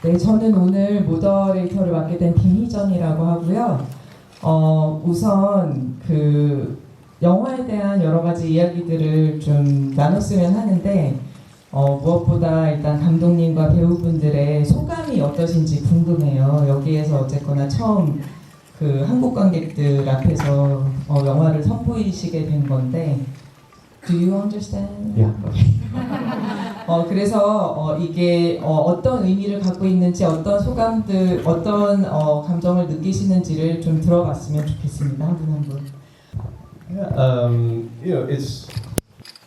네, 저는 오늘 모더레이터를 맡게 된 김희전이라고 하고요. 어, 우선 그 영화에 대한 여러 가지 이야기들을 좀 나눴으면 하는데 어, 무엇보다 일단 감독님과 배우분들의 소감이 어떠신지 궁금해요. 여기에서 어쨌거나 처음 그 한국 관객들 앞에서 어, 영화를 선보이시게 된 건데 Do you understand? Yeah. 어, 그래서 어, 이게 어, 떤 의미를 갖고 있는지 어떤 소감들, 어떤 어, 감정을 느끼시는지를 좀 들어봤으면 좋겠습니다. 한 분 한 분. Yeah, um, you know, it's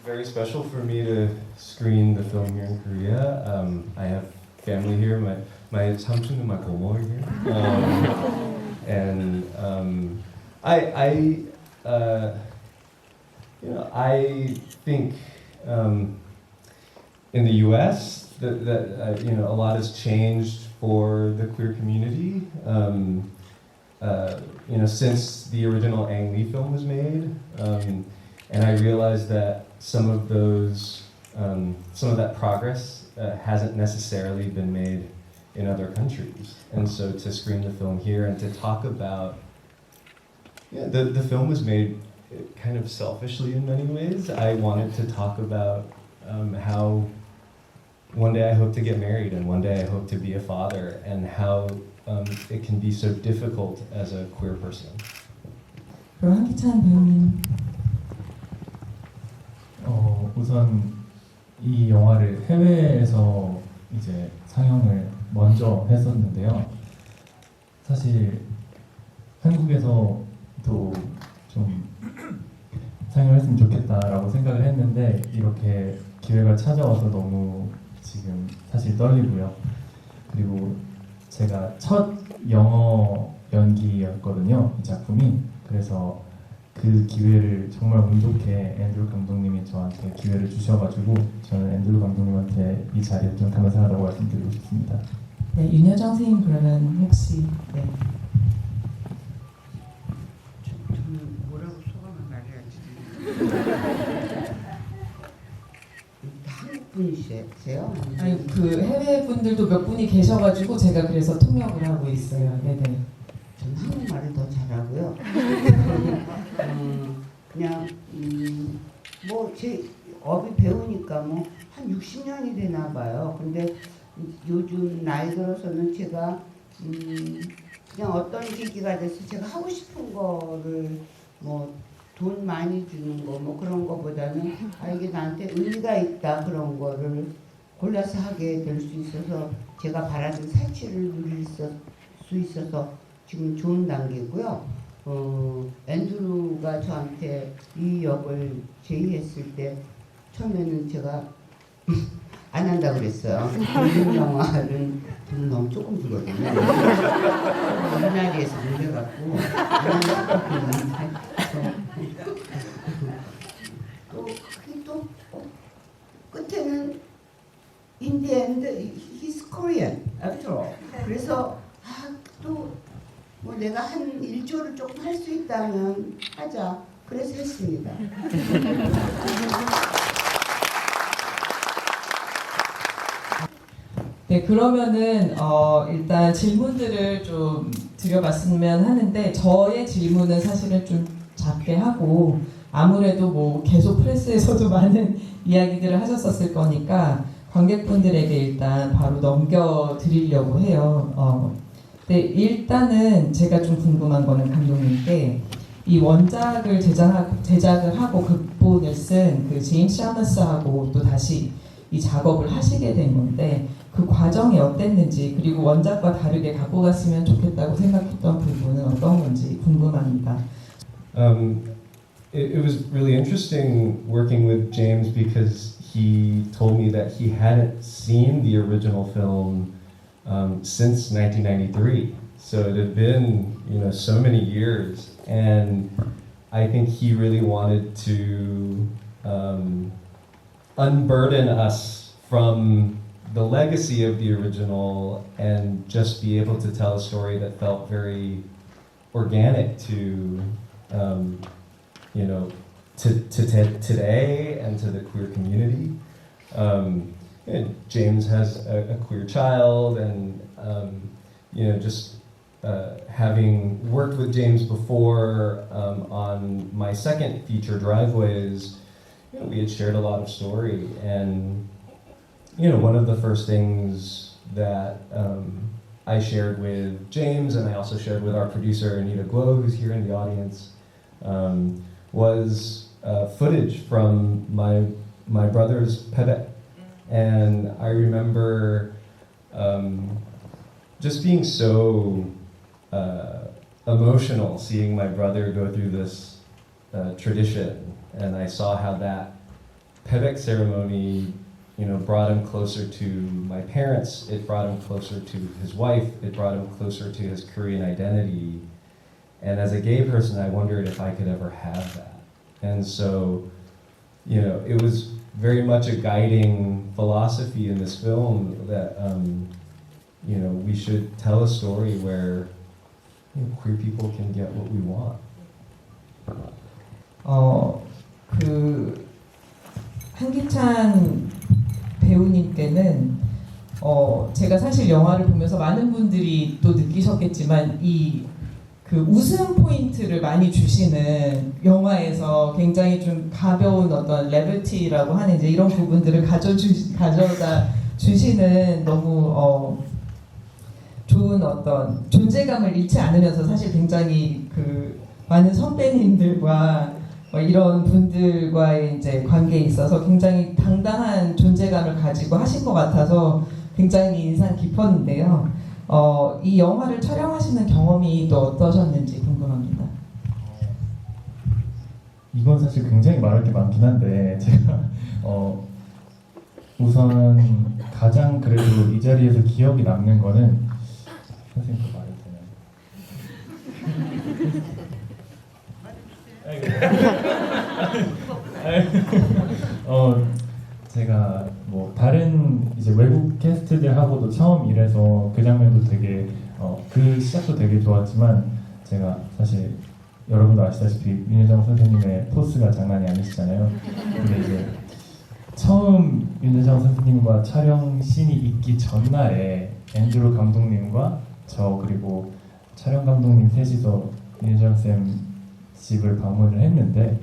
very special for me to screen the film here in Korea. Um, I have family here. My my samchung and my gomo are here, um, and um, I I uh, you know I think um, in the U.S. that, that uh, you know a lot has changed for the queer community. Um, uh, you know, since the original Ang Lee film was made, um, and I realized that some of those, um, some of that progress uh, hasn't necessarily been made in other countries. And so to screen the film here and to talk about, yeah, the, the film was made uh, kind of selfishly in many ways. I wanted to talk about um, how one day I hope to get married and one day I hope to be a father and how um, it can be so difficult as a queer person. 그럼 한기찬 배우님. 어, 우선 이 영화를 해외에서 이제 상영을 먼저 했었는데요. 사실 한국에서도 좀 상영을 했으면 좋겠다라고 생각을 했는데 이렇게 기회가 찾아와서 너무 지금 사실 떨리고요. 그리고 제가 첫 영어 연기였거든요. 이 작품이. 그래서 그 기회를 정말 운 좋게 앤드루 감독님이 저한테 기회를 주셔가지고 저는 앤드루 감독님한테 이 자리에 좀 감사하다고 말씀드리고 싶습니다. 네, 윤여정 선생님 그러면 혹시 네. 저- 저는 뭐라고 소감을 말해야지. 분이세요? 아니 그 해외 분들도 몇 분이 계셔가지고 제가 그래서 통역을 하고 있어요. 네네. 저는 한국말을 더 잘하고요. 음, 그냥 음, 뭐제 업이 배우니까 뭐 한 60년이 되나 봐요. 근데 요즘 나이 들어서는 제가 음, 그냥 어떤 계기가 돼서 제가 하고 싶은 거를 뭐 돈 많이 주는 거 뭐 그런 거보다는 아 이게 나한테 의미가 있다 그런 거를 골라서 하게 될 수 있어서 제가 바라는 사치를 누릴 수- 수 있어서 지금 좋은 단계고요. 어, 앤드루가 저한테 이 역을 제의했을 때 처음에는 제가 안 한다고 그랬어요. 공중 영화는 돈 너무 조금 들거든요. 이날에서 안 돼갖고 안 한다고 했는데 또, 그게 또 어, 끝에는 in the end he's Korean after all. 그래서 아, 또 뭐 내가 한 일조를 조금 할 수 있다면 하자. 그래서 했습니다. 네, 그러면은 어, 일단 질문들을 좀 드려봤으면 하는데 저의 질문은 사실은 좀 작게 하고 아무래도 뭐 계속 프레스에서도 많은 이야기들을 하셨었을 거니까 관객분들에게 일단 바로 넘겨드리려고 해요. 어, 네, 일단은 제가 좀 궁금한 거는 감독님께 이 원작을 제작하고, 제작을 하고 극본을 쓴 그 제임스 샤너스하고 또 다시 이 작업을 하시게 된 건데 그 과정이 어땠는지 그리고 원작과 다르게 갖고 갔으면 좋겠다고 생각했던 부분은 어떤 건지 궁금합니다. Um, it, it was really interesting working with James because he told me that he hadn't seen the original film um, since 1993. So it had been, you know, so many years, and I think he really wanted to um, unburden us from the legacy of the original and just be able to tell a story that felt very organic to um, you know, to, to, to today and to the queer community. Um, James has a, a queer child, and um, you know, just uh, having worked with James before um, on my second feature, Driveways, you know, we had shared a lot of story, and you know, one of the first things that um, I shared with James, and I also shared with our producer Anita Guo, who's here in the audience, um, was uh, footage from my my brother's pebet, and I remember um, just being so uh, emotional seeing my brother go through this uh, tradition, and I saw how that pebek ceremony, you know, brought him closer to my parents. It brought him closer to his wife. It brought him closer to his Korean identity. And as a gay person, I wondered if I could ever have that. And so, you know, it was very much a guiding philosophy in this film that, um, you know, we should tell a story where you know, queer people can get what we want. 어, 그 한기찬 배우님께는 어, 제가 사실 영화를 보면서 많은 분들이 또 느끼셨겠지만 이 그 웃음 포인트를 많이 주시는 영화에서 굉장히 좀 가벼운 어떤 레벨티라고 하는 이제 이런 부분들을 가져주 가져다 주시는 너무 어, 좋은 어떤 존재감을 잃지 않으면서 사실 굉장히 그 많은 선배님들과 어, 이런 분들과의 이제 관계에 있어서 굉장히 당당한 존재감을 가지고 하신 것 같아서 굉장히 인상 깊었는데요. 어, 이 영화를 촬영하시는 경험이 또 어떠셨는지 궁금합니다. 이건 사실 굉장히 말할 게 많긴 한데 제가 어 우선 가장 그래도 이 자리에서 기억이 남는 거는 선생님 그 말해도 되나요? 어 제가 뭐 다른 이제 외국 캐스트들하고도 처음 일해서 그 장면도 되게 어 그 시작도 되게 좋았지만 제가 사실 여러분도 아시다시피 윤여정 선생님의 포스가 장난이 아니시잖아요. 근데 이제 처음 윤여정 선생님과 촬영 씬이 있기 전날에 앤드루 감독님과 저 그리고 촬영 감독님 셋이서 윤여정 쌤 집을 방문을 했는데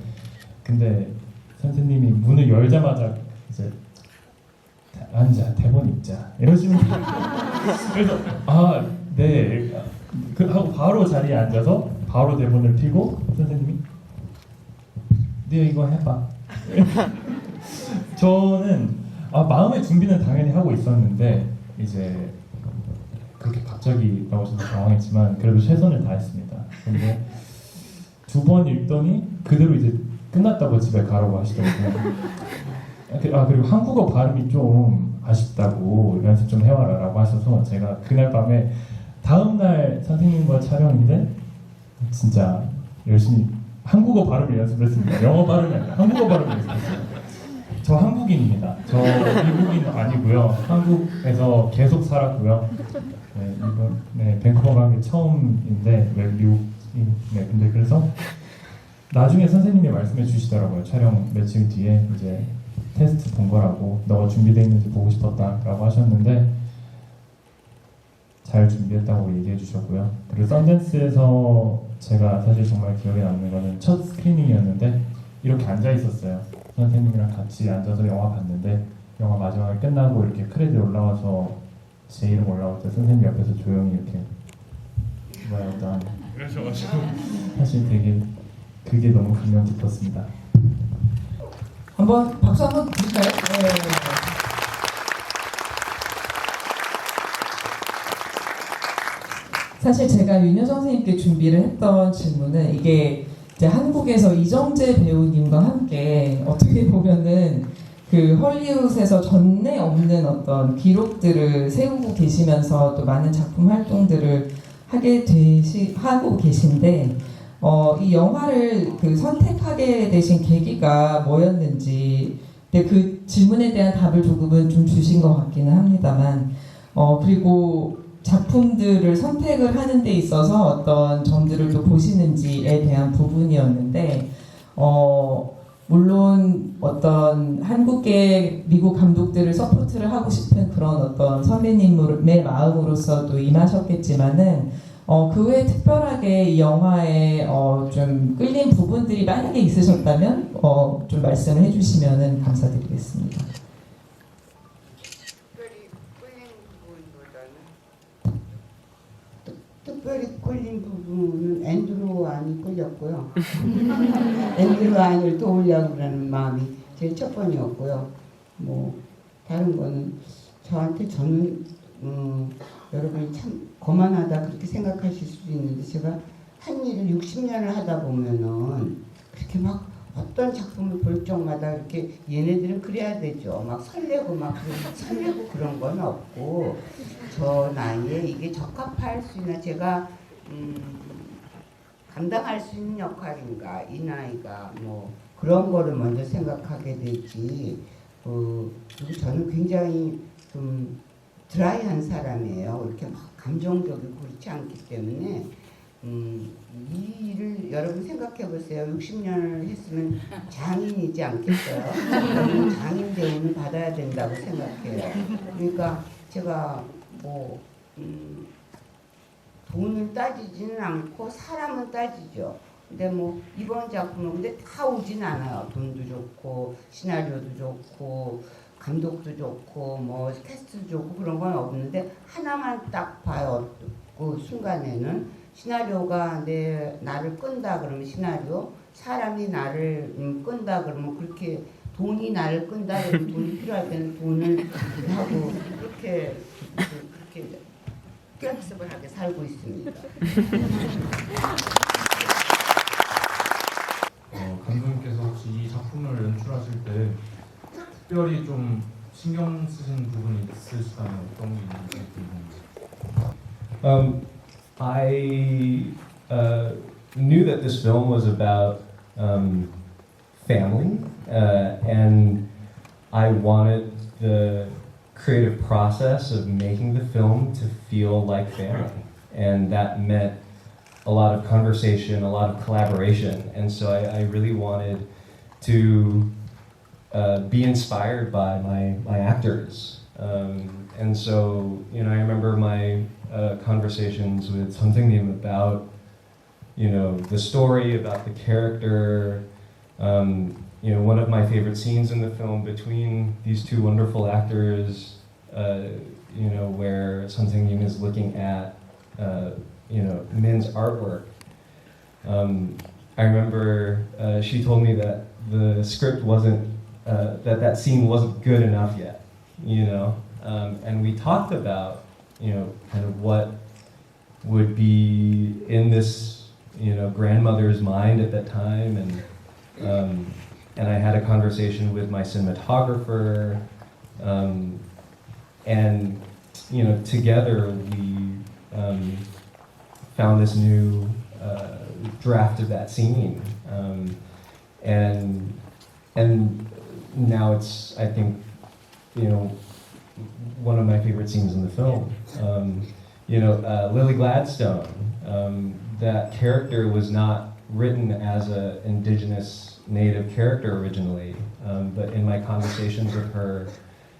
근데 선생님이 문을 열자마자 이제 앉아 대본 읽자. 이러시는. 그래서 아네. 그 하고 바로 자리에 앉아서 바로 대본을 펴고 선생님이 네 이거 해봐. 저는 아, 마음의 준비는 당연히 하고 있었는데 이제 그렇게 갑자기 나오셔서 당황했지만 그래도 최선을 다했습니다. 근데 두 번 읽더니 그대로 이제 끝났다고 집에 가라고 하시더라고요. 그- 아 그리고 한국어 발음이 좀 아쉽다고 연습 좀 해와라라고 하셔서 제가 그날 밤에 다음 날 선생님과 촬영인데 진짜 열심히 한국어 발음을 연습을 했습니다. 영어 발음이 아니라 한국어 발음을 연습했어요. 저 한국인입니다. 저 미국인 아니고요. 한국에서 계속 살았고요. 네, 이번 네, 밴쿠버 간게 처음인데 왜 미국인 네 근데 그래서 나중에 선생님이 말씀해 주시더라고요. 촬영 며칠 뒤에 이제 테스트 본 거라고 너가 준비돼 있는지 보고 싶었다라고 하셨는데 잘 준비했다고 얘기해 주셨고요. 그리고 썬댄스에서 제가 사실 정말 기억에 남는 거는 첫 스크리닝이었는데 이렇게 앉아 있었어요. 선생님이랑 같이 앉아서 영화 봤는데 영화 마지막에 끝나고 이렇게 크레딧 올라와서 제 이름 올라올 때 선생님 옆에서 조용히 이렇게 done 그러셔가지고 사실 되게 그게 너무 감명 깊었습니다. 한번 박수 한번 드릴까요? 네. 사실 제가 윤여정 선생님께 준비를 했던 질문은 이게 이제 한국에서 이정재 배우님과 함께 어떻게 보면은 그 헐리우드에서 전에 없는 어떤 기록들을 세우고 계시면서 또 많은 작품 활동들을 하게 되시 하고 계신데 어, 이 영화를 그 선택하게 되신 계기가 뭐였는지 근데 그 질문에 대한 답을 조금은 좀 주신 것 같기는 합니다만 어, 그리고 작품들을 선택을 하는 데 있어서 어떤 점들을 또 보시는지에 대한 부분이었는데 어, 물론 어떤 한국계 미국 감독들을 서포트를 하고 싶은 그런 어떤 선배님의 마음으로서도 임하셨겠지만은 어, 그 외에 특별하게 이 영화에 어, 좀 끌린 부분들이 만약에 있으셨다면 어, 좀 말씀을 해주시면 감사드리겠습니다. 특별히 끌린 부분보다는 특- 특별히 끌린 부분은 앤드루 안이 끌렸고요. 앤드루 안을 도우려고 하는 마음이 제일 첫 번이었고요. 뭐 다른 거는 저한테 저는 음, 여러분이 참 거만하다 그렇게 생각하실 수도 있는데 제가 한 일을 60년을 하다 보면은 그렇게 막 어떤 작품을 볼 적마다 이렇게 얘네들은 그래야 되죠. 막 설레고 막 설레고 그런 건 없고 저 나이에 이게 적합할 수 있나 제가 음, 감당할 수 있는 역할인가 이 나이가 뭐 그런 거를 먼저 생각하게 되지. 어, 그리고 저는 굉장히 좀 드라이한 사람이에요. 이렇게 막 감정적이고 그렇지 않기 때문에 음, 이 일을 여러분 생각해 보세요. 60년을 했으면 장인이지 않겠어요? 장인 대우를 받아야 된다고 생각해요. 그러니까 제가 뭐 음, 돈을 따지지는 않고 사람은 따지죠. 근데 뭐 이번 작품은 근데 다 오진 않아요. 돈도 좋고 시나리오도 좋고 감독도 좋고 뭐 캐스트도 좋고 그런 건 없는데 하나만 딱 봐요. 그 순간에는 시나리오가 내 나를 끈다 그러면 시나리오 사람이 나를 음, 끈다 그러면 그렇게 돈이 나를 끈다 그러면 돈이 필요할 때는 돈을 하고 그렇게 그렇게 플렉스블하게 살고 있습니다. 특별히 좀 신경 쓰신 부분이 있으시다면 어떤 게 있는지 궁금해요. Um, I uh, knew that this film was about um, family, uh, and I wanted the creative process of making the film to feel like family, and that meant a lot of conversation, a lot of collaboration, and so I, I really wanted to uh, be inspired by my my actors, um, and so you know I remember my uh, conversations with something about you know the story about the character. Um, you know one of my favorite scenes in the film between these two wonderful actors uh, you know where something is looking at uh, you know Min's artwork. Um, I remember uh, she told me that the script wasn't uh, that that scene wasn't good enough yet you know? Um, and we talked about you know, kind of what would be in this, you know, grandmother's mind at that time, and um, and I had a conversation with my cinematographer, um, and you know, together we um, found this new uh, draft of that scene, um, and and now it's I think, you know, one of my favorite scenes in the film. Um, you know, uh, Lily Gladstone. Um, that character was not written as an indigenous native character originally, um, but in my conversations with her,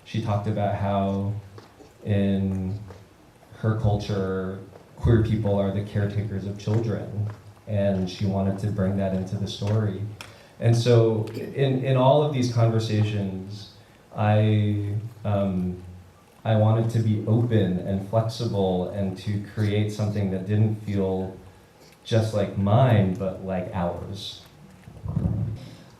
she talked about how in her culture, queer people are the caretakers of children, and she wanted to bring that into the story. And so, in, in all of these conversations, I um, I wanted to be open and flexible and to create something that didn't feel just like mine, but like ours.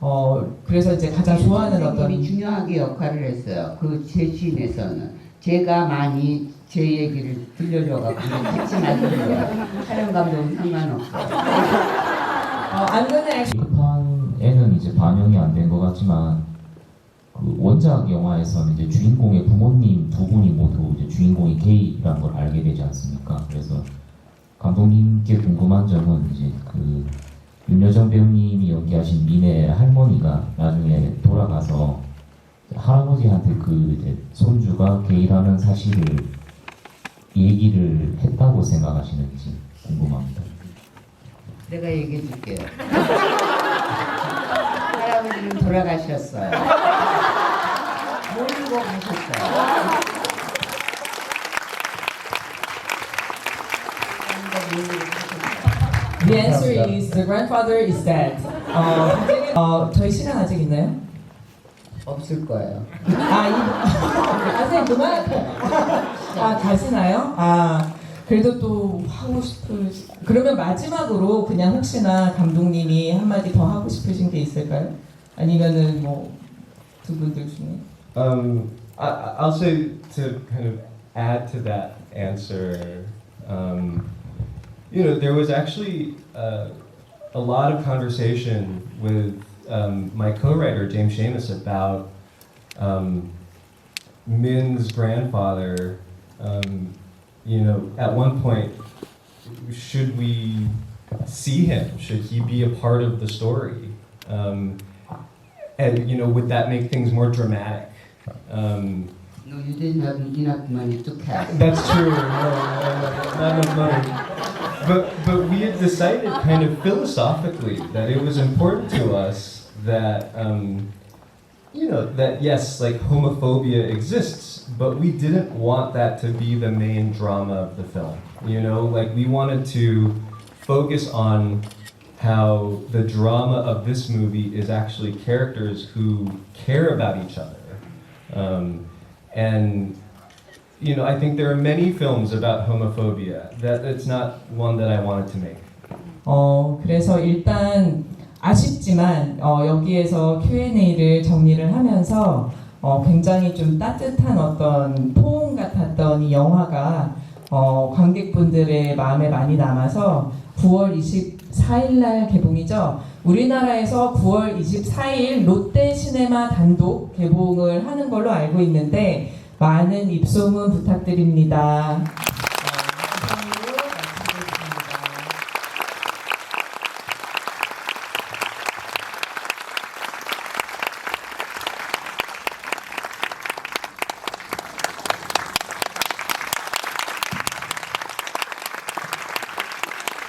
어 그래서 이제 가장 좋아하는 어떤 선생님이 중요하게 역할을 했어요. 그 제 시인에서는 제가 많이 제 얘기를 들려줘가지고 같이 만든 거예요. 촬영 감독은 상관없어요. 어, I'm gonna 게시판에는 이제 반영이 안 된 것 같지만 그 원작 영화에서는 이제 주인공의 부모님 두 분이 모두 이제 주인공이 게이라는 걸 알게 되지 않습니까? 그래서 감독님께 궁금한 점은 이제 그 윤여정 배우님이 연기하신 민의 할머니가 나중에 돌아가서 할아버지한테 그 이제 손주가 게이라는 사실을 얘기를 했다고 생각하시는지 궁금합니다. 내가 얘기해 줄게요. 아버지는 돌아가셨어요. 모르고 가셨어요. The answer is the grandfather is dead. 어, 선생님, 어, 저희 시간 아직 있나요? 없을 거예요. 아, 이, 아, 선생님 그만. 아, 가시나요? 아, 그래도 또 하고 싶을. 그러면 마지막으로 그냥 혹시나 감독님이 한마디 더 하고 싶으신 게 있을까요? 아니면은 뭐 두 분들 중에. Um, I, I'll say to kind of add to that answer. Um, you know, there was actually uh, a lot of conversation with um, my co-writer James Seamus about um, Min's grandfather. Um, you know, at one point, should we see him? Should he be a part of the story? Um, and you know, would that make things more dramatic? Um, No, you didn't have enough money to cast. that's true. No, no, no, not enough money. But but we had decided kind of philosophically that it was important to us that um, you know that yes, like homophobia exists, but we didn't want that to be the main drama of the film. You know, like we wanted to focus on how the drama of this movie is actually characters who care about each other. Um, and you know, I think there are many films about homophobia. That it's not one that I wanted to make. 어, 그래서 일단 아쉽지만 어, 여기에서 Q&A를 정리를 하면서 어, 굉장히 좀 따뜻한 어떤 포옹 같았던 이 영화가 어, 관객분들의 마음에 많이 남아서 9월 24일 날 개봉이죠. 우리나라에서 9월 24일 롯데 시네마 단독 개봉을 하는 걸로 알고 있는데 많은 입소문 부탁드립니다.